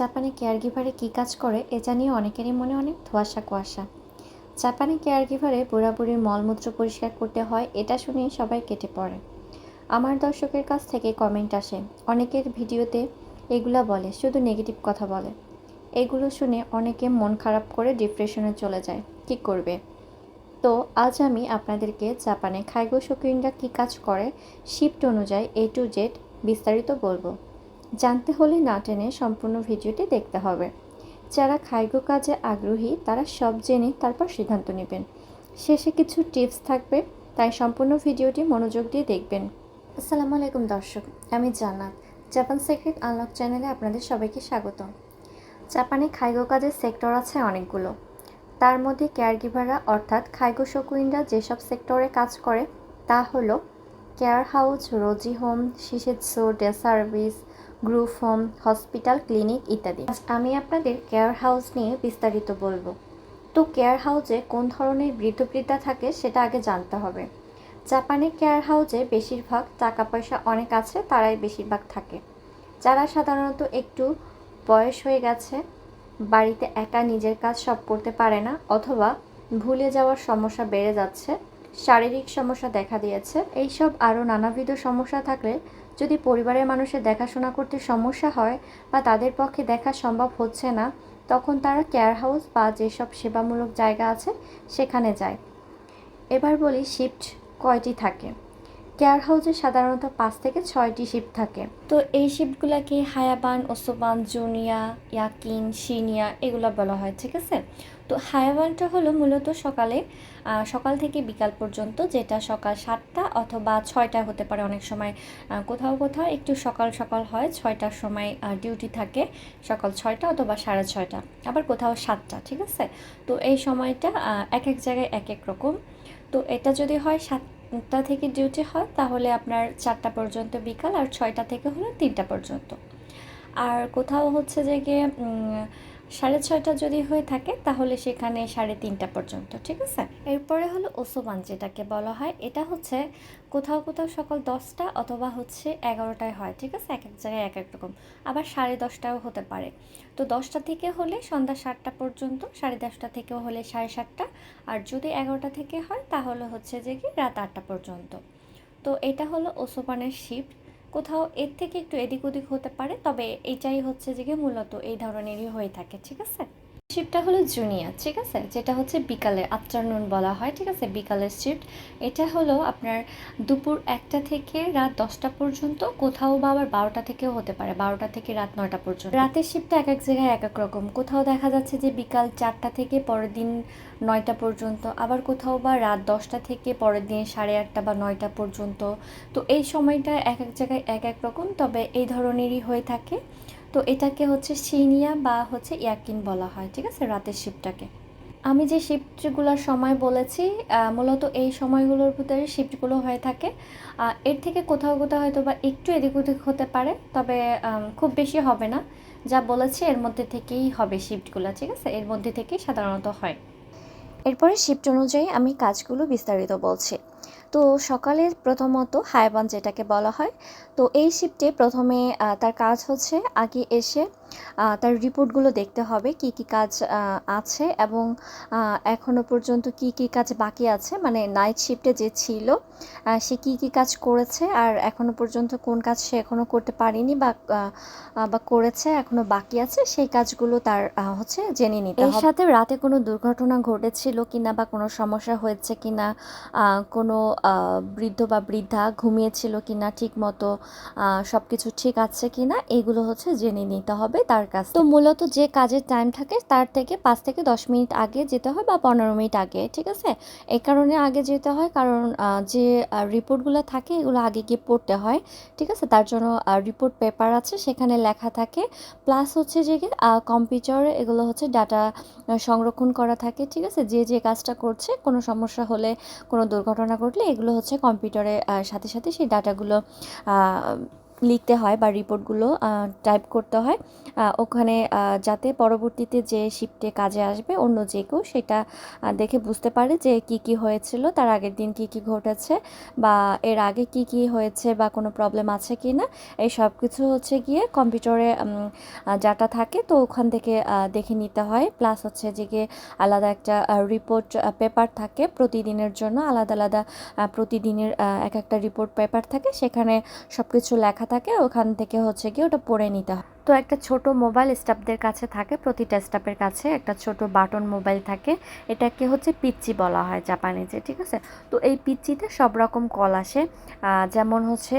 জাপানে কেয়ার গিভারে কী কাজ করে, এ জানিয়ে অনেকেরই মনে অনেক ধোয়াশা কুয়াশা। জাপানে কেয়ার গিভারে বুড়াবুড়ির মলমূত্র পরিষ্কার করতে হয়, এটা শুনে সবাই কেটে পড়ে। আমার দর্শকের কাছ থেকে কমেন্ট আসে, অনেকের ভিডিওতে এগুলা বলে, শুধু নেগেটিভ কথা বলে। এগুলো শুনে অনেকে মন খারাপ করে ডিপ্রেশনে চলে যায়, কী করবে? তো আজ আমি আপনাদেরকে জাপানে খাইগো শৌখিনরা কী কাজ করে, শিফট অনুযায়ী এ টু জেড বিস্তারিত বলব। জানতে হলে না টেনে সম্পূর্ণ ভিডিওটি দেখতে হবে। যারা খাইগো কাজে আগ্রহী, তারা সব জেনে তারপর সিদ্ধান্ত নেবেন। শেষে কিছু টিপস থাকবে, তাই সম্পূর্ণ ভিডিওটি মনোযোগ দিয়ে দেখবেন। আসসালামু আলাইকুম দর্শক, আমি জান্নাত, জাপান সিক্রেট আনলক চ্যানেলে আপনাদের সবাইকে স্বাগত। জাপানে খাইগো কাজের সেক্টর আছে অনেকগুলো। তার মধ্যে কেয়ারগিভাররা, অর্থাৎ খাইগো শকুইনরা যেসব সেক্টরে কাজ করে, তা হলো কেয়ার হাউস রোজি home শিশেৎসু day service group home hospital, clinic ইত্যাদি। আমি আপনাদের কেয়ার হাউস নিয়ে বিস্তারিত বলব। তো কেয়ার হাউসে কোন ধরনের বৃদ্ধ বৃদ্ধা থাকে সেটা আগে জানতে হবে। জাপানে কেয়ার হাউসে বেশিরভাগ টাকা পয়সা অনেক আছে, তারাই বেশিরভাগ থাকে। যারা সাধারণত একটু বয়স হয়ে গেছে, বাড়িতে একা নিজের কাজ সব করতে পারে না অথবা ভুলে যাওয়ার সমস্যা বেড়ে যাচ্ছে, শারীরিক সমস্যা দেখা দিয়েছে, এইসব আরও নানাবিধ সমস্যা থাকলে যদি পরিবারের মানুষের দেখাশোনা করতে সমস্যা হয় বা তাদের পক্ষে দেখা সম্ভব হচ্ছে না, তখন তারা কেয়ার হাউস বা যেসব সেবামূলক জায়গা আছে সেখানে যায়। এবার বলি শিফট কয়টি থাকে? কেয়ার হাউসে সাধারণত পাঁচ থেকে ছয়টি শিফট থাকে। তো এই শিফটগুলোকে হায়াবান, ওসোবান, জুনিয়া, ইয়াকিন সিনিয়া এগুলো বলা হয়, ঠিক আছে? তো হায়াবানটা হলো মূলত সকালে সকাল থেকে বিকাল পর্যন্ত, যেটা সকাল সাতটা অথবা ছয়টা হতে পারে অনেক সময়। কোথাও কোথাও একটু সকাল সকাল হয়, ছয়টার সময় ডিউটি থাকে, সকাল ছয়টা অথবা সাড়ে ছয়টা, আবার কোথাও সাতটা, ঠিক আছে? তো এই সময়টা এক এক জায়গায় এক এক রকম। তো এটা যদি হয় সাতটা থেকে ডিউটি হয়, তাহলে আপনার চারটা পর্যন্ত বিকাল আর ছয়টা থেকে হলো তিনটা পর্যন্ত। আর কোথাও হচ্ছে যে গিয়ে সাড়ে ছয়টা যদি হয়ে থাকে, তাহলে সেখানে সাড়ে তিনটা পর্যন্ত, ঠিক আছে? এরপরে হলো ওসোবান যেটাকে বলা হয়, এটা হচ্ছে কোথাও কোথাও সকাল দশটা অথবা হচ্ছে এগারোটায় হয়, ঠিক আছে? এক এক জায়গায় এক এক রকম। আবার সাড়ে দশটাও হতে পারে। তো দশটা থেকে হলে সন্ধ্যা সাতটা পর্যন্ত, সাড়ে দশটা থেকেও হলে সাড়ে সাতটা। আর যদি এগারোটা থেকে হয়, তাহলে হচ্ছে যে কি, রাত আটটা পর্যন্ত। তো এটা হলো ওসোপানের শিফট কোথাও এর থেকে একটু এদিক ওদিক হতে পারে, তবে এইটাই হচ্ছে যে মূলত এই ধরনেরই হয়ে থাকে, ঠিক আছে? শিফটটা হলো জুনিয়র ঠিক আছে? যেটা হচ্ছে বিকালে আফটারনুন বলা হয়, ঠিক আছে? বিকালের শিফট এটা হলো আপনার দুপুর একটা থেকে রাত দশটা পর্যন্ত, কোথাও বা আবার বারোটা থেকেও হতে পারে, বারোটা থেকে রাত নয়টা পর্যন্ত। রাতের শিফটটা এক এক জায়গায় এক এক রকম। কোথাও দেখা যাচ্ছে যে বিকাল চারটা থেকে পরের দিন নয়টা পর্যন্ত, আবার কোথাও বা রাত দশটা থেকে পরের দিন সাড়ে আটটা বা নয়টা পর্যন্ত। তো এই সময়টা এক এক জায়গায় এক এক রকম, তবে এই ধরনেরই হয়ে থাকে। তো এটাকে হচ্ছে সিনিয়া বা হচ্ছে ইয়াকিন বলা হয়, ঠিক আছে? রাতের শিফটটাকে আমি যে শিফটগুলোর সময় বলেছি মূলত এই সময়গুলোর ভিতরে শিফটগুলো হয়ে থাকে। এর থেকে কোথাও কোথাও হয়তো বা একটু এদিক ওদিক হতে পারে, তবে খুব বেশি হবে না। যা বলেছি, এর মধ্যে থেকেই হবে শিফটগুলো ঠিক আছে? এর মধ্যে থেকেই সাধারণত হয়। এরপরে শিফট অনুযায়ী আমি কাজগুলো বিস্তারিত বলছি। তো সকালে প্রথমত হায়বান যেটাকে বলা হয়, তো এই শিফটে প্রথমে তার কাজ হচ্ছে আগে এসে তার রিপোর্টগুলো দেখতে হবে কি কি কাজ আছে এবং আহ, এখনও পর্যন্ত কি কি কাজ বাকি আছে মানে নাইট শিফটে যে ছিল সে কি কি কাজ করেছে আর এখনও পর্যন্ত কোন কাজ সে এখনও করতে পারেনি বা বা করেছে এখনও বাকি আছে সেই কাজগুলো তার হচ্ছে জেনে নিতে এর সাথে রাতে কোনো দুর্ঘটনা ঘটেছিল কিনা বা কোনো সমস্যা হয়েছে কিনা কোনো বৃদ্ধ বা বৃদ্ধা ঘুমিয়েছিল কিনা ঠিক মতো সব কিছু ঠিক আছে কিনা এগুলো হচ্ছে জেনে নিতে হবে। তার কাছ তো মূলত যে কাজের টাইম থাকে, তার থেকে পাঁচ থেকে দশ মিনিট আগে যেতে হয় বা পনেরো মিনিট আগে, ঠিক আছে? এই কারণে আগে যেতে হয় কারণ যে রিপোর্টগুলো থাকে, এগুলো আগে গিয়ে পড়তে হয়, ঠিক আছে? তার জন্য রিপোর্ট পেপার আছে, সেখানে লেখা থাকে। প্লাস হচ্ছে যে কম্পিউটারে এগুলো হচ্ছে ডাটা সংরক্ষণ করা থাকে, ঠিক আছে? যে যে কাজটা করছে, কোনো সমস্যা হলে, কোনো দুর্ঘটনা ঘটলে, এগুলো হচ্ছে কম্পিউটারে সাথে সাথে সেই ডাটাগুলো লিখতে হয় বা রিপোর্টগুলো টাইপ করতে হয়। ওখানে যাতে পরবর্তীতে যে শিফটে কাজে আসবে অন্য যে কেউ সেটা দেখে বুঝতে পারে যে কি কি হয়েছিল, তার আগের দিন কি কি ঘটেছে বা এর আগে কি কি হয়েছে বা কোনো প্রবলেম আছে কি না এই সব কিছু হচ্ছে গিয়ে কম্পিউটারে যাটা থাকে, তো ওখান থেকে দেখে নিতে হয়। প্লাস হচ্ছে যে গিয়ে আলাদা একটা রিপোর্ট পেপার থাকে প্রতিদিনের জন্য, আলাদা আলাদা প্রতিদিনের এক একটা রিপোর্ট পেপার থাকে। সেখানে সব কিছু লেখা থাকে, ওখান থেকে হচ্ছে গিয়ে ওটা পরে নিতে হয়। তো একটা ছোট মোবাইল স্টাফদের কাছে থাকে, প্রতিটা স্টাফের কাছে একটা ছোট বাটন মোবাইল থাকে। এটাকে হচ্ছে পিচ্চি বলা হয় জাপানিজে, ঠিক আছে? তো এই পিচ্চিতে সব রকম কল আসে। যেমন হচ্ছে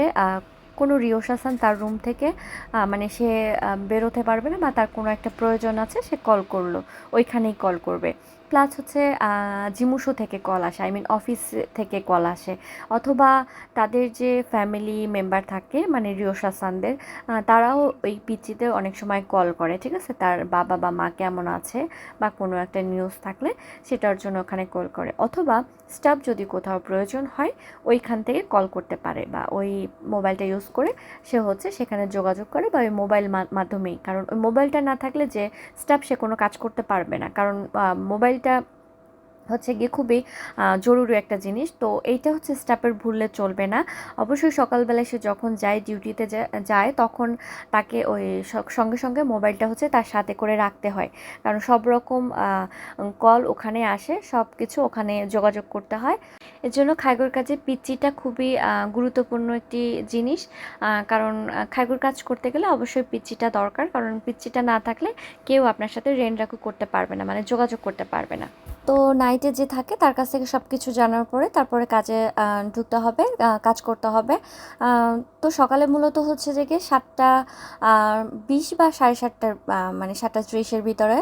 কোনো রিওশাসান তার রুম থেকে মানে সে বেরোতে পারবে না বা তার কোনো একটা প্রয়োজন আছে, সে কল করল। ওইখানেই কল করবে। প্লাস হচ্ছে জিমুশো থেকে কল আসে আই মিন অফিস থেকে কল আসে। অথবা তাদের যে ফ্যামিলি মেম্বার থাকে মানে রিওশাসানদের তারাও ওই পিচিতে অনেক সময় কল করে ঠিক আছে? তার বাবা বা মা কেমন আছে বা কোনো একটা নিউজ থাকলে সেটার জন্য ওখানে কল করে। অথবা স্টাফ যদি কোথাও প্রয়োজন হয় ওইখান থেকে কল করতে পারে বা ওই মোবাইলটা ইউজ করে সে হচ্ছে সেখানে যোগাযোগ করে বা ওই মোবাইল মাধ্যমেই। কারণ ওই মোবাইলটা না থাকলে যে স্টাফ সে কোনো কাজ করতে পারবে না। কারণ আহ, মোবাইলটা হচ্ছে গিয়ে খুবই জরুরি একটা জিনিস। তো এইটা হচ্ছে স্টাফের ভুললে চলবে না। অবশ্যই সকালবেলায় সে যখন যায় ডিউটিতে যায় তখন তাকে ওই সঙ্গে সঙ্গে মোবাইলটা হচ্ছে তার সাথে করে রাখতে হয়। কারণ সব রকম কল ওখানে আসে সব কিছু ওখানে যোগাযোগ করতে হয়। এর জন্য খাইগুর কাজে পিচিটা খুবই গুরুত্বপূর্ণ একটি জিনিস। কারণ খাইগর কাজ করতে গেলে অবশ্যই পিচিটা দরকার। কারণ পিচিটা না থাকলে কেউ আপনার সাথে রেন করতে পারবে না মানে যোগাযোগ করতে পারবে না। তো নাইটে যে থাকে, তার কাছ থেকে সব কিছু জানার পরে তারপরে কাজে ঢুকতে হবে কাজ করতে হবে। তো সকালে মূলত হচ্ছে যে গিয়ে সাতটা বিশ বা সাড়ে সাতটার মানে সাতটা ত্রিশের ভিতরে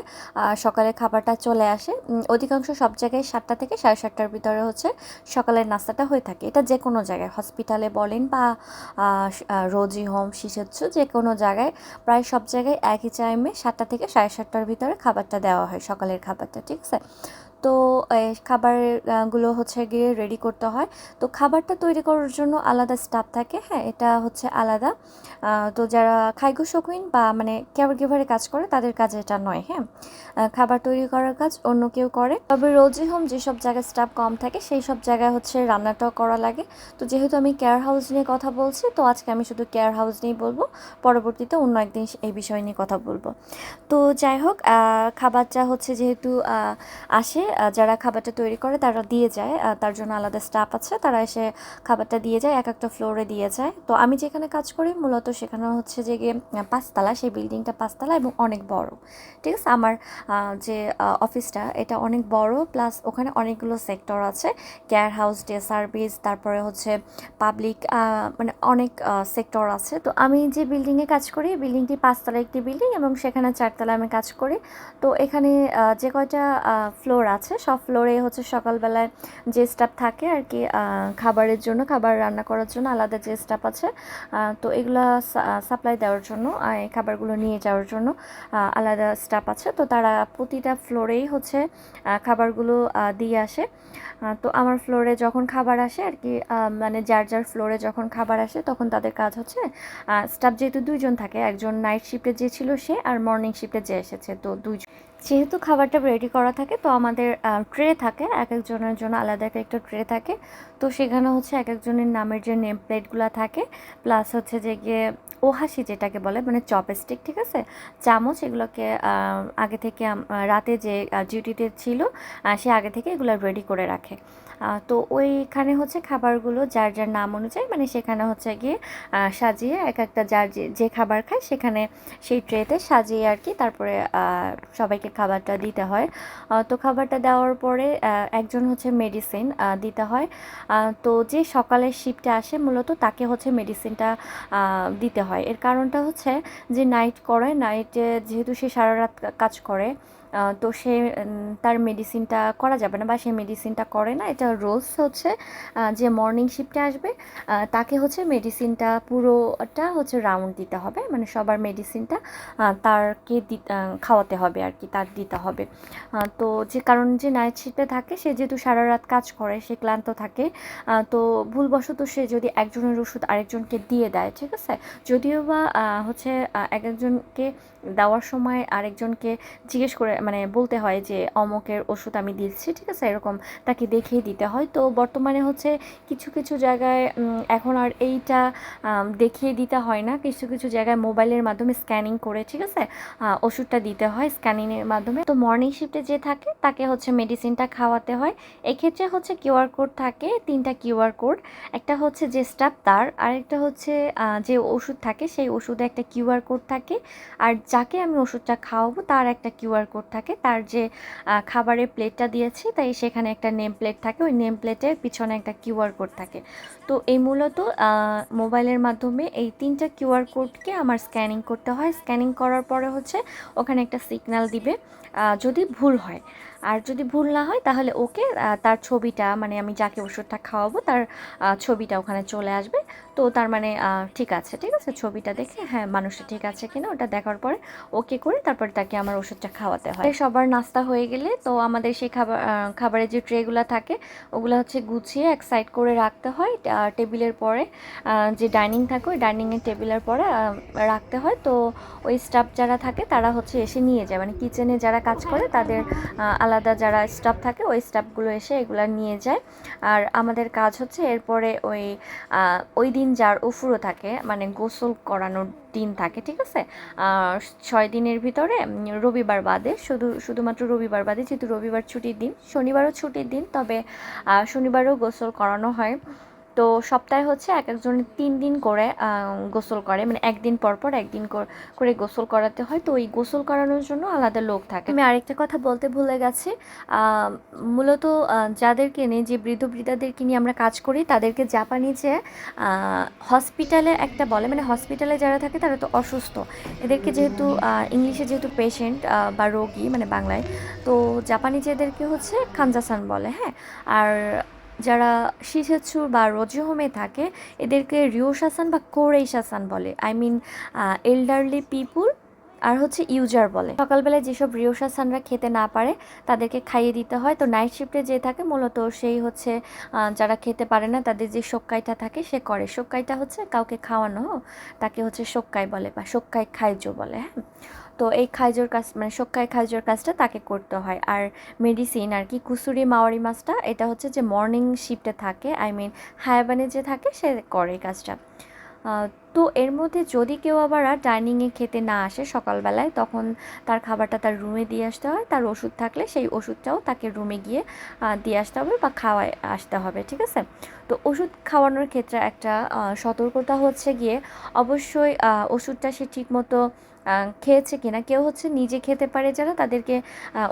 সকালে খাবারটা চলে আসে। অধিকাংশ সব জায়গায় সাতটা থেকে সাড়ে সাতটার ভিতরে হচ্ছে সকালের নাস্তাটা হয়ে থাকে। এটা যে কোনো জায়গায় হসপিটালে বলেন বা রোজি হোম, শিশুচ্ছ, যে কোনো জায়গায়, প্রায় সব জায়গায় একই টাইমে সাতটা থেকে সাড়ে সাতটার ভিতরে খাবারটা দেওয়া হয়, সকালের খাবারটা, ঠিক আছে? তো এই খাবারেরগুলো হচ্ছে গিয়ে রেডি করতে হয়। তো খাবারটা তৈরি করার জন্য আলাদা স্টাফ থাকে হ্যাঁ এটা হচ্ছে আলাদা। তো যারা খাইগো শৌখিন বা মানে কেয়ার গিভারে কাজ করে, তাদের কাজ এটা নয় হ্যাঁ। খাবার তৈরি করার কাজ অন্য কেউ করে। তবে রোজি হোম যেসব জায়গায় স্টাফ কম থাকে, সেই সব জায়গায় হচ্ছে রান্নাটাও করা লাগে। তো যেহেতু আমি কেয়ার হাউস নিয়ে কথা বলছি, তো আজকে আমি শুধু কেয়ার হাউস নিয়েই বলব। পরবর্তীতে অন্য একদিন এই বিষয় নিয়ে কথা বলব। তো যাই হোক খাবারটা হচ্ছে যেহেতু আসে যারা খাবারটা তৈরি করে তারা দিয়ে যায় তার জন্য আলাদা স্টাফ আছে, তারা এসে খাবারটা দিয়ে যায়, এক একটা ফ্লোরে দিয়ে যায়। তো আমি যেখানে কাজ করি, মূলত সেখানে হচ্ছে যে পাঁচতলা, সেই বিল্ডিংটা পাঁচতলা এবং অনেক বড়। ঠিক আছে? আমার যে অফিসটা এটা অনেক বড় প্লাস ওখানে অনেকগুলো সেক্টর আছে। কেয়ার হাউস ডে সার্ভিস তারপরে হচ্ছে পাবলিক মানে অনেক সেক্টর আছে। তো আমি যে বিল্ডিংয়ে কাজ করি বিল্ডিংটি পাঁচতলা একটি বিল্ডিং এবং সেখানে চারতলা আমি কাজ করি। তো এখানে যে কয়টা ফ্লোর আছে সব ফ্লোরে হচ্ছে সকালবেলায় যে স্টাফ থাকে আর কি খাবারের জন্য, খাবার রান্না করার জন্য আলাদা যে স্টাফ আছে তো এগুলা সাপ্লাই দেওয়ার জন্য খাবারগুলো নিয়ে যাওয়ার জন্য আলাদা স্টাফ আছে। তো তারা প্রতিটা ফ্লোরেই হচ্ছে খাবারগুলো দিয়ে আসে। তো আমার ফ্লোরে যখন খাবার আসে আর কি মানে যার যার ফ্লোরে যখন খাবার আসে, তখন তাদের কাজ হচ্ছে স্টাফ যেহেতু দুইজন থাকে, একজন নাইট শিফটে যে ছিল সে, আর মর্নিং শিফটে যে এসেছে, তো দুইজন যেহেতু খাবারটা রেডি করা থাকে, তো আমাদের ট্রে থাকে। এক একজনের জন্য আলাদা এক একটা ট্রে থাকে। তো সেখানে হচ্ছে এক একজনের নামের যে নেম প্লেটগুলো থাকে প্লাস হচ্ছে যে গিয়ে ওহাসি যেটাকে বলে মানে চপস্টিক, ঠিক আছে? চামচ এগুলোকে আগে থেকে রাতে যে ডিউটিতে ছিল সে আগে থেকে এগুলো রেডি করে রাখে। তো ওইখানে হচ্ছে খাবারগুলো যার যার নাম অনুযায়ী মানে সেখানে হচ্ছে গিয়ে সাজিয়ে এক একটা যার যে খাবার খায়, সেখানে সেই ট্রেতে সাজিয়ে আর কি, তারপরে সবাইকে খাবারটা দিতে হয়। তো খাবারটা দেওয়ার পরে একজন হচ্ছে মেডিসিন দিতে হয়। তো যে সকালের শিফটে আসে, মূলত তাকে হচ্ছে মেডিসিনটা দিতে হয়। এর কারণটা হচ্ছে যে নাইট করে নাইটে যেহেতু সে সারা রাত কাজ করে তো সে তার মেডিসিনটা করা যাবে না বা সে মেডিসিনটা করে না। এটা রোজ হচ্ছে যে মর্নিং শিফটে আসবে তাকে হচ্ছে মেডিসিনটা পুরোটা হচ্ছে রাউন্ড দিতে হবে। মানে সবার মেডিসিনটা তারকে খাওয়াতে হবে আর কি, তার দিতে হবে। তো যে কারণ যে নাইট শিফটে থাকে, সে যেহেতু সারা রাত কাজ করে, সে ক্লান্ত থাকে তো ভুলবশত সে যদি একজনের ওষুধ আরেকজনকে দিয়ে দেয়, ঠিক আছে? যদিও বা হচ্ছে এক একজনকে দেওয়ার সময় আরেকজনকে জিজ্ঞেস করে মানে বলতে হয় যে অমকের ওষুধ আমি দিচ্ছি, ঠিক আছে? এরকম তাকে দেখিয়ে দিতে হয়। তো বর্তমানে হচ্ছে কিছু কিছু জায়গায় এখন আর এইটা দেখিয়ে দিতে হয় না। কিছু কিছু জায়গায় মোবাইলের মাধ্যমে স্ক্যানিং করে, ঠিক আছে? ওষুধটা দিতে হয় স্ক্যানিংয়ের মাধ্যমে। তো মর্নিং শিফটে যে থাকে, তাকে হচ্ছে মেডিসিনটা খাওয়াতে হয়। এক্ষেত্রে হচ্ছে কিউআর কোড থাকে, তিনটা কিউআর কোড একটা হচ্ছে যে স্টাফ তার আরেকটা হচ্ছে যে ওষুধ থাকে, সেই ওষুধে একটা কিউআর কোড থাকে। আর যাকে আমি ওষুধটা খাওয়াবো, তার একটা কিউআর কোড থাকে। তার যে খাবারের প্লেটটা দিয়েছি, তাই সেখানে একটা নেম প্লেট থাকে। ওই নেম প্লেটের পিছনে একটা কিউআর কোড থাকে। তো এই মূলত মোবাইলের মাধ্যমে এই তিনটা কিউআর কোডকে আমার স্ক্যানিং করতে হয়। স্ক্যানিং করার পরে হচ্ছে ওখানে একটা সিগন্যাল দিবে। যদি ভুল হয়। আর যদি ভুল না হয়, তাহলে ওকে তার ছবিটা মানে আমি যাকে ওষুধটা খাওয়াবো, তার ছবিটা ওখানে চলে আসবে। তো তার মানে ঠিক আছে ঠিক আছে, ছবিটা দেখে হ্যাঁ মানুষটা ঠিক আছে কিনা ওটা দেখার পরে ওকে করে তারপরে তাকে আমার ওষুধটা খাওয়াতে হয়। সবার নাস্তা হয়ে গেলে, তো আমাদের সেই খাবার খাবারের যে ট্রেগুলো থাকে, ওগুলো হচ্ছে গুছিয়ে এক সাইড করে রাখতে হয় টেবিলের পরে যে ডাইনিং থাকে, ওই ডাইনিংয়ের টেবিলের পরে রাখতে হয়। তো ওই স্টাফ যারা থাকে, তারা হচ্ছে এসে নিয়ে যায়। মানে কিচেনে যারা কাজ করে, তাদের আলাদা যারা স্টাফ থাকে, ওই স্টাফগুলো এসে এগুলো নিয়ে যায়। আর আমাদের কাজ হচ্ছে এরপরে ওই ওই দিন যার উফুরো থাকে মানে গোসল করানোর দিন থাকে, ঠিক আছে? ছয় দিনের ভিতরে রবিবার বাদে, শুধু, শুধুমাত্র রবিবার বাদে, যেহেতু রবিবার ছুটির দিন, শনিবারও ছুটির দিন, তবে শনিবারও গোসল করানো হয়। তো সপ্তাহে হচ্ছে এক একজন তিন দিন করে গোসল করে। মানে একদিন পর পর একদিন কর- গোসল করাতে হয়। তো ওই গোসল করানোর জন্য আলাদা লোক থাকে। আমি আরেকটা কথা বলতে ভুলে গেছি। মূলত যাদেরকে নিয়ে, যে বৃদ্ধ বৃদ্ধাদেরকে নিয়ে আমরা কাজ করি, তাদেরকে জাপানি যে হসপিটালে একটা বলে। মানে হসপিটালে যারা থাকে, তারা তো অসুস্থ। এদেরকে যেহেতু ইংলিশে যেহেতু পেশেন্ট বা রোগী মানে বাংলায়, তো জাপানি যেদেরকে হচ্ছে খানজাসান বলে হ্যাঁ? আর যারা শিশেছু বা রোজিহোমে থাকে, এদেরকে রিওশাসান বা কোরেইশাসান বলে। আই মিন এল্ডারলি পিপুল আর হচ্ছে ইউজার বলে। সকালবেলায় যেসব রিওশাসানরা খেতে না পারে, তাদেরকে খাইয়ে দিতে হয়। তো নাইট শিফটে যে থাকে, মূলত সেই হচ্ছে যারা খেতে পারে না, তাদের যে শোক্কাইটা থাকে, সে করে। শোক্কাইটা হচ্ছে কাউকে খাওয়ানো, তাকে হচ্ছে শোক্কাই বলে বা শোক্কাই খাইজো বলে হ্যাঁ? তো এই খাইজোর কাজ মানে শোক্কাই খাইজোর কাজটা তাকে করতে হয়। আর মেডিসিন আর কি কুসুরি মাওয়ারি মাছটা এটা হচ্ছে যে মর্নিং শিফটে থাকে আই মিন হায়াবানে যে থাকে সে করে এই কাজটা। তো এর মধ্যে যদি কেউ আবার আর ডাইনিংয়ে খেতে না আসে সকালবেলায় তখন তার খাবারটা তার রুমে দিয়ে আসতে হয়। তার ওষুধ থাকলে সেই ওষুধটাও তাকে রুমে গিয়ে দিয়ে আসতে হবে বা খাওয়ায় আসতে হবে ঠিক আছে? তো ওষুধ খাওয়ানোর ক্ষেত্রে একটা সতর্কতা হচ্ছে গিয়ে অবশ্যই ওষুধটা সে ঠিকমতো আহ, খেয়েছে কিনা। কেউ হচ্ছে নিজে খেতে পারে যারা তাদেরকে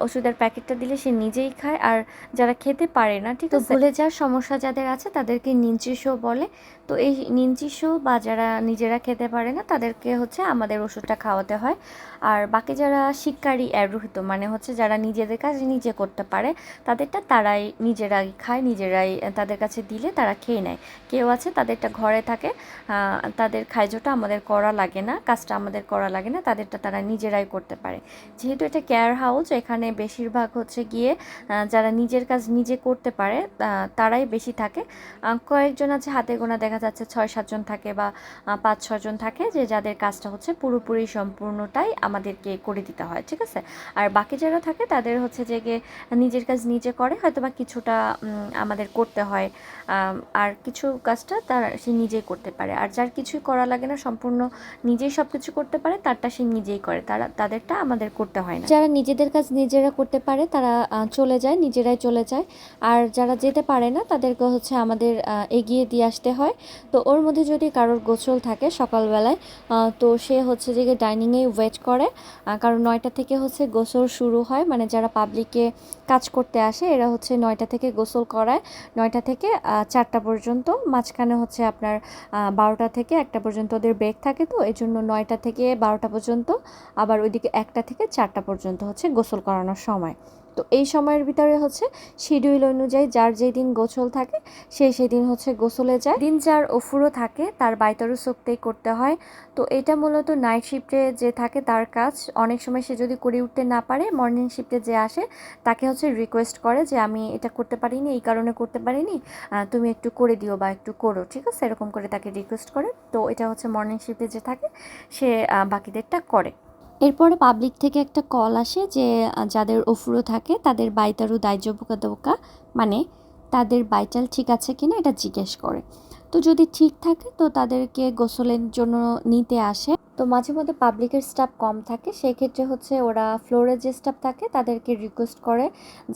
ওষুধের প্যাকেটটা দিলে সে নিজেই খায়। আর যারা খেতে পারে না ঠিক আছে? ভুলে যাওয়ার সমস্যা যাদের আছে তাদেরকে নিঞ্চিসও বলে। তো এই নিঞ্চিসও বা যারা নিজেরা খেতে পারে না তাদেরকে হচ্ছে আমাদের ওষুধটা খাওয়াতে হয়। আর বাকি যারা শিক্ষারী অ্যারোহিত মানে হচ্ছে যারা নিজেদের কাজ নিজে করতে পারে, তাদেরটা তারাই নিজেরাই খায়, নিজেরাই তাদের কাছে দিলে তারা খেয়ে নেয়। কেউ আছে তাদেরটা ঘরে থাকে তাদের খাইজোটা আমাদের করা লাগে না, কাজটা আমাদের করা লাগে না, তাদেরটা তারা নিজেরাই করতে পারে। যেহেতু এটা কেয়ার হাউস এখানে বেশিরভাগ হচ্ছে গিয়ে যারা নিজের কাজ নিজে করতে পারে তারাই বেশি থাকে। কয়েকজন আছে হাতে গোনা, দেখা যাচ্ছে ছয়, সাতজন থাকে বা পাঁচ ছজন থাকে যে যাদের কাজটা হচ্ছে পুরোপুরি সম্পূর্ণটাই আমাদেরকে করে দিতে হয়, ঠিক আছে? আর বাকি যারা থাকে তাদের হচ্ছে যে নিজের কাজ নিজে করে হয়তো বা কিছুটা আমাদের করতে হয়। আর কিছু কাজটা তার, সে নিজেই করতে পারে। আর যার কিছুই করা লাগে না, সম্পূর্ণ নিজেই সব কিছু করতে পারে, তারটা সে নিজেই করে। তারা, তাদেরটা আমাদের করতে হয় না। যারা নিজেদের কাজ নিজেরা করতে পারে, তারা চলে যায়, নিজেরাই চলে যায়। আর যারা যেতে পারে না, তাদেরকে হচ্ছে আমাদের এগিয়ে দিয়ে আসতে হয়। তো ওর মধ্যে যদি কারোর গোসল থাকে সকালবেলায় তো সে হচ্ছে যে ডাইনিংয়ে ওয়েট করে। কারণ নয়টা থেকে হচ্ছে গোসল শুরু হয়। মানে যারা পাবলিকে কাজ করতে আসে, এরা হচ্ছে নয়টা থেকে গোসল করায়। নয়টা থেকে চারটা পর্যন্ত। মাঝখানে হচ্ছে আপনার বারোটা থেকে একটা পর্যন্ত ওদের ব্রেক থাকে তো এই জন্য নয়টা থেকে বারোটা পর্যন্ত। আবার ওইদিকে একটা থেকে চারটা পর্যন্ত হচ্ছে গোসল করানোর সময়। তো এই সময়ের ভিতরে হচ্ছে শিডিউল অনুযায়ী যার যেই দিন গোসল থাকে, সে সেই দিন হচ্ছে গোসলে যায়। দিন যার অফুরও থাকে, তার বাইতরু সোকতেই করতে হয়। তো এটা মূলত নাইট শিফটে যে থাকে তার কাজ। অনেক সময় সে যদি করে উঠতে না পারে মর্নিং শিফটে যে আসে, তাকে হচ্ছে রিকোয়েস্ট করে যে, আমি এটা করতে পারিনি, এই কারণে করতে পারিনি তুমি একটু করে দিও বা একটু করো। ঠিক আছে? এরকম করে তাকে রিকোয়েস্ট করে। তো এটা হচ্ছে মর্নিং শিফটে যে থাকে, সে বাকিদেরটা করে। এরপরে পাবলিক থেকে একটা কল আসে যে যাদের অফুরো থাকে তাদের বাইতারু দায়জ বোকা মানে তাদের বাইটাল ঠিক আছে কিনা এটা জিজ্ঞেস করে। তো যদি ঠিক থাকে তো তাদেরকে গোসলের জন্য নিতে আসে। তো মাঝে মধ্যে পাবলিকের স্টাফ কম থাকে, সেই ক্ষেত্রে হচ্ছে ওরা ফ্লোরের যে স্টাফ থাকে তাদেরকে রিকোয়েস্ট করে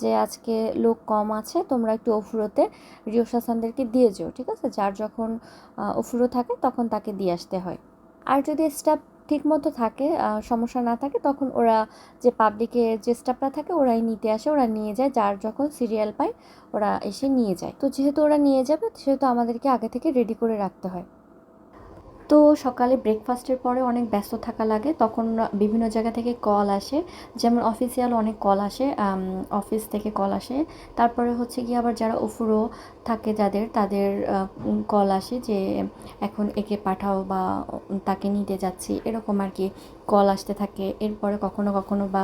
যে, আজকে লোক কম আছে, তোমরা একটু অফুরোতে রিও হাসানদেরকে দিয়ে যেও, ঠিক আছে? যার যখন অফুরো থাকে তখন তাকে দিয়ে আসতে হয়। আর যদি স্টাফ ঠিক মতো থাকে সমস্যা না থাকে, তখন ওরা যে পাবলিকের যে স্টাফরা থাকে ওরাই নিতে আসে, ওরা নিয়ে যায়, যার যখন সিরিয়াল পায়, ওরা এসে নিয়ে যায়। তো যেহেতু ওরা নিয়ে যাবে, সেহেতু আমাদেরকে আগে থেকে রেডি করে রাখতে হয়। তো সকালে ব্রেকফাস্টের পরে অনেক ব্যস্ত থাকা লাগে, তখন বিভিন্ন জায়গা থেকে কল আসে। যেমন অফিসিয়াল অনেক কল আসে অফিস থেকে কল আসে। তারপরে হচ্ছে গিয়ে আবার যারা ওফুরো থাকে যাদের, তাদের কল আসে যে, এখন একে পাঠাও বা তাকে নিতে যাচ্ছি। এরকম আর কি কল আসতে থাকে। এরপরে কখনো কখনো বা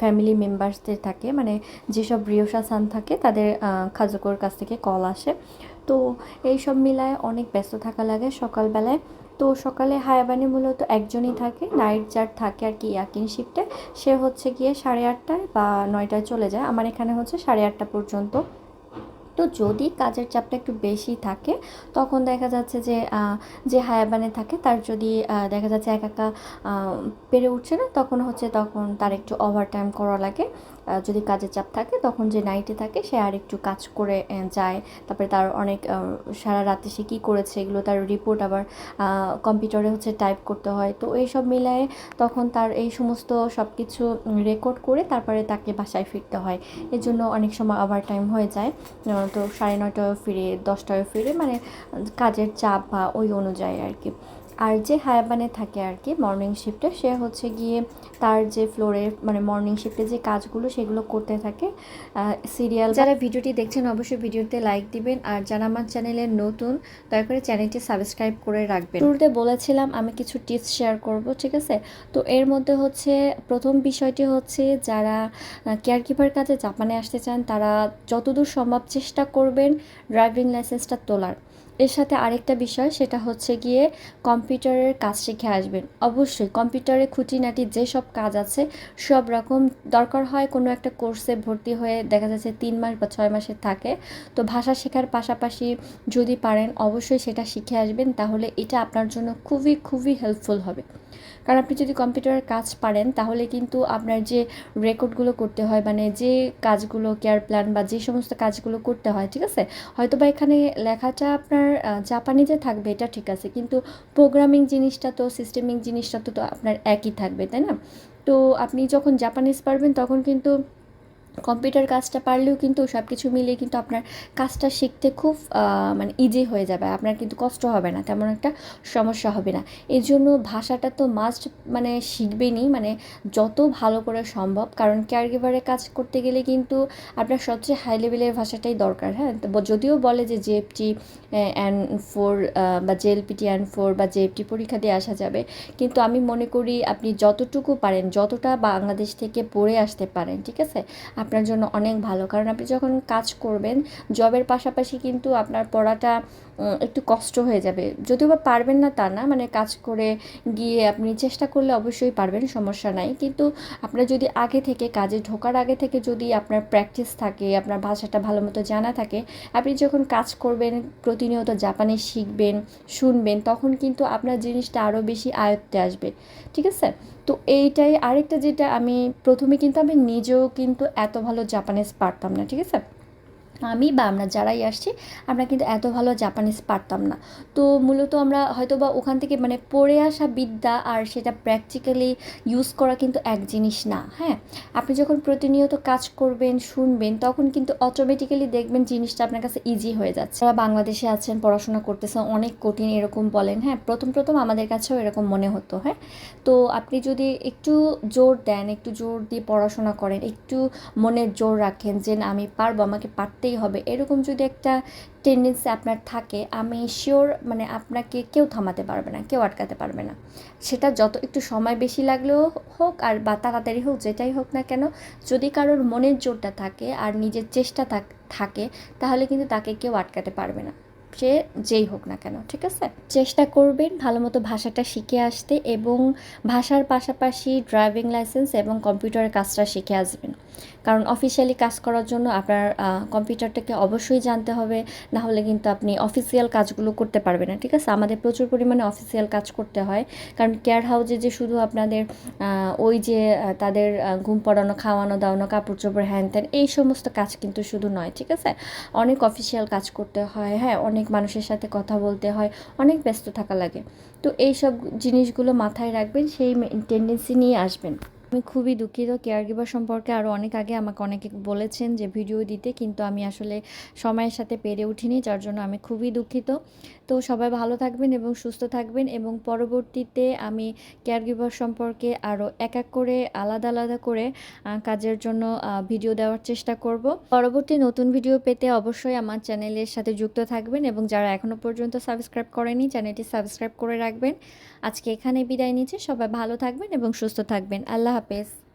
ফ্যামিলি মেম্বার্সদের থাকে। মানে যেসব রিওসা সান থাকে, তাদের খাজুকোর কাছ থেকে কল আসে। তো এই সব মিলায় অনেক ব্যস্ত থাকা লাগে। সকালবেলায় তো সকালে হায়াবানি মূলত একজনই থাকে, নাইট যার থাকে আর কি ইয়াকিন শিফটে, সে হচ্ছে গিয়ে সাড়ে আটটায় বা নয়টায় চলে যায়। আমার এখানে হচ্ছে সাড়ে আটটা পর্যন্ত। তো যদি কাজের চাপটা একটু বেশি থাকে, তখন দেখা যাচ্ছে যে যে হায়াবানে থাকে তার যদি দেখা যাচ্ছে একা একা পেরে উঠছে না, তখন হচ্ছে তখন তার একটু ওভার টাইম করা লাগে। যদি কাজের চাপ থাকে, তখন যে নাইটে থাকে, সে আর একটু কাজ করে যায়। তারপরে তার অনেক সারা রাতে সে কী করেছে, এগুলো তার রিপোর্ট আবার কম্পিউটারে হচ্ছে টাইপ করতে হয়। তো এইসব মিলায়ে তখন তার এই সমস্ত সব কিছু রেকর্ড করে তারপরে তাকে বাসায় ফিরতে হয়। এর জন্য অনেক সময় ওভার টাইম হয়ে যায়। তো সাড়ে নয়টায় ফিরে দশটায় ফিরে মানে কাজের চাপ বা ওই অনুযায়ী আর কি। আর যে হায়াবানে থাকে আর কি মর্নিং শিফটে সে হচ্ছে গিয়ে তার যে ফ্লোরে মানে মর্নিং শিফটে যে কাজগুলো সেগুলো করতে থাকে। সিরিয়াল যারা ভিডিওটি দেখছেন অবশ্যই ভিডিওতে লাইক দিবেন আর যারা আমার চ্যানেলে নতুন দয়া করে চ্যানেলটি সাবস্ক্রাইব করে রাখবেন। শুরুতে বলেছিলাম আমি কিছু টিপস শেয়ার করব ঠিক আছে? তো এর মধ্যে হচ্ছে প্রথম বিষয়টি হচ্ছে যারা কেয়ার কিপার কাজে জাপানে আসতে চান তারা যতদূর সম্ভব চেষ্টা করবেন ড্রাইভিং লাইসেন্সটা তোলার। এর সাথে আরেকটা বিষয়, সেটা হচ্ছে গিয়ে কম্পিউটারের কাজ শিখে আসবেন। অবশ্যই কম্পিউটারে খুঁটিনাটি যেসব কাজ আছে, সব রকম দরকার হয় কোনো একটা কোর্সে ভর্তি হয়ে দেখা যাচ্ছে তিন মাস বা ছয় মাসের থাকে। তো ভাষা শেখার পাশাপাশি যদি পারেন, অবশ্যই সেটা শিখে আসবেন, তাহলে এটা আপনার জন্য খুবই খুবই হেল্পফুল হবে। কারণ আপনি যদি কম্পিউটারের কাজ পারেন, তাহলে কিন্তু আপনার যে রেকর্ডগুলো করতে হয় মানে যে কাজগুলো, কেয়ার প্ল্যান বা যে সমস্ত কাজগুলো করতে হয়, ঠিক আছে? হয়তো বা এখানে লেখাটা আপনার জাপানিজে থাকবে, এটা ঠিক আছে। কিন্তু প্রোগ্রামিং জিনিসটা তো, সিস্টেমিং জিনিসটা তো আপনার একই থাকবে, তাই না? তো আপনি যখন জাপানিজ পারবেন, তখন কিন্তু কম্পিউটার কাজটা পারলেও কিন্তু সব কিছু মিলিয়ে কিন্তু আপনার কাজটা শিখতে খুব মানে ইজি হয়ে যাবে। আপনার কিন্তু কষ্ট হবে না, তেমন একটা সমস্যা হবে না। এই জন্য ভাষাটা তো মাস্ট মানে শিখবেনই মানে যত ভালো করে সম্ভব। কারণ কেয়ারগিভারের কাজ করতে গেলে কিন্তু আপনার সবচেয়ে হাই লেভেলের ভাষাটাই দরকার হ্যাঁ? যদিও বলে যে জেএফটি অ্যান ফোর বা জেএলপিটি অ্যান ফোর বা জেএফটি পরীক্ষা দিয়ে আসা যাবে। কিন্তু আমি মনে করি আপনি যতটুকু পারেন, যতটা বাংলাদেশ থেকে পড়ে আসতে পারেন, ঠিক আছে? আপনার জন্য অনেক ভালো। কারণ আপনি যখন কাজ করবেন, জবের পাশাপাশি কিন্তু আপনার পড়াটা একটু কষ্ট হয়ে যাবে। যদিও বা পারবেন না তা না মানে কাজ করে গিয়ে আপনি চেষ্টা করলে অবশ্যই পারবেন, সমস্যা নাই। কিন্তু আপনার যদি আগে থেকে কাজে ঢোকার আগে থেকে যদি আপনার প্র্যাকটিস থাকে, আপনার ভাষাটা ভালো মতো জানা থাকে, আপনি যখন কাজ করবেন, প্রতিনিয়ত জাপানি শিখবেন, শুনবেন, তখন কিন্তু আপনার জিনিসটা আরও বেশি আয়ত্তে আসবে। ঠিক আছে? তো এইটাই আরেকটা যেটা আমি প্রথমে কিন্তু আমি নিজেও কিন্তু এত ভালো জাপানিজ পারতাম না, ঠিক আছে? আমি বা আমরা যারাই আসছি, আমরা কিন্তু এত ভালো জাপানিজ পারতাম না। তো মূলত আমরা হয়তো বা ওখান থেকে মানে পড়ে আসা বিদ্যা আর সেটা প্র্যাকটিক্যালি ইউজ করা কিন্তু এক জিনিস না হ্যাঁ? আপনি যখন প্রতিনিয়ত কাজ করবেন, শুনবেন, তখন কিন্তু অটোমেটিক্যালি দেখবেন জিনিসটা আপনার কাছে ইজি হয়ে যাচ্ছে। যারা বাংলাদেশে আছেন, পড়াশোনা করতেছেন, অনেক কঠিন এরকম বলেন হ্যাঁ? প্রথম প্রথম আমাদের কাছেও এরকম মনে হতো হ্যাঁ? তো আপনি যদি একটু জোর দেন, একটু জোর দিয়ে পড়াশোনা করেন, একটু মনে জোর রাখেন যে না, আমি পারব, আমাকে পারতেই হবে। এরকম যদি একটা টেন্ডেন্সি আপনার থাকে, আমি শিওর মানে আপনাকে কেউ থামাতে পারবে না, কেউ আটকাতে পারবে না। সেটা যত একটু সময় বেশি লাগলেও হোক আর বা তাড়াতাড়ি হোক, যেটাই হোক না কেন, যদি কারোর মনের জোরটা থাকে আর নিজের চেষ্টা থাকে তাহলে কিন্তু তাকে কেউ আটকাতে পারবে না। সে যেই হোক না কেন, ঠিক আছে? চেষ্টা করবেন ভালো মতো ভাষাটা শিখে আসতে এবং ভাষার পাশাপাশি ড্রাইভিং লাইসেন্স এবং কম্পিউটারের কাজটা শিখে আসবেন। কারণ অফিসিয়ালি কাজ করার জন্য আপনার কম্পিউটারটাকে অবশ্যই জানতে হবে না হলে কিন্তু আপনি অফিসিয়াল কাজগুলো করতে পারবেন না, ঠিক আছে? আমাদের প্রচুর পরিমাণে অফিসিয়াল কাজ করতে হয়, কারণ কেয়ার হাউসে যে শুধু আপনাদের ওই যে তাদের ঘুম পড়ানো, খাওয়ানো, দাওয়ানো কাপড় চোপড় হ্যান ত্যান, এই সমস্ত কাজ কিন্তু শুধু নয়, ঠিক আছে? অনেক অফিসিয়াল কাজ করতে হয় হ্যাঁ? অনেক মানুষের সাথে কথা বলতে হয়, অনেক ব্যস্ত থাকা লাগে। তো এই সব জিনিসগুলো মাথায় রাখবেন, সেই টেন্ডেন্সি নিয়ে আসবেন। আমি খুবই দুঃখিত। কেয়ার গিভার সম্পর্কে আরও অনেক আগে আমাকে অনেকে বলেছেন যে ভিডিও দিতে, কিন্তু আমি আসলে সময়ের সাথে পেরে উঠিনি, যার জন্য আমি খুবই দুঃখিত। তো সবাই ভালো থাকবেন এবং সুস্থ থাকবেন এবং পরবর্তীতে আমি কেয়ার গিভার সম্পর্কে আরও এক এক করে আলাদা আলাদা করে কাজের জন্য ভিডিও দেওয়ার চেষ্টা করব। পরবর্তী নতুন ভিডিও পেতে অবশ্যই আমার চ্যানেলের সাথে যুক্ত থাকবেন এবং যারা এখনও পর্যন্ত সাবস্ক্রাইব করেনি, চ্যানেলটি সাবস্ক্রাইব করে রাখবেন। আজকে এখানে বিদায় নিচ্ছি। সবাই ভালো থাকবেন এবং সুস্থ থাকবেন। আল্লাহ হাফেজ।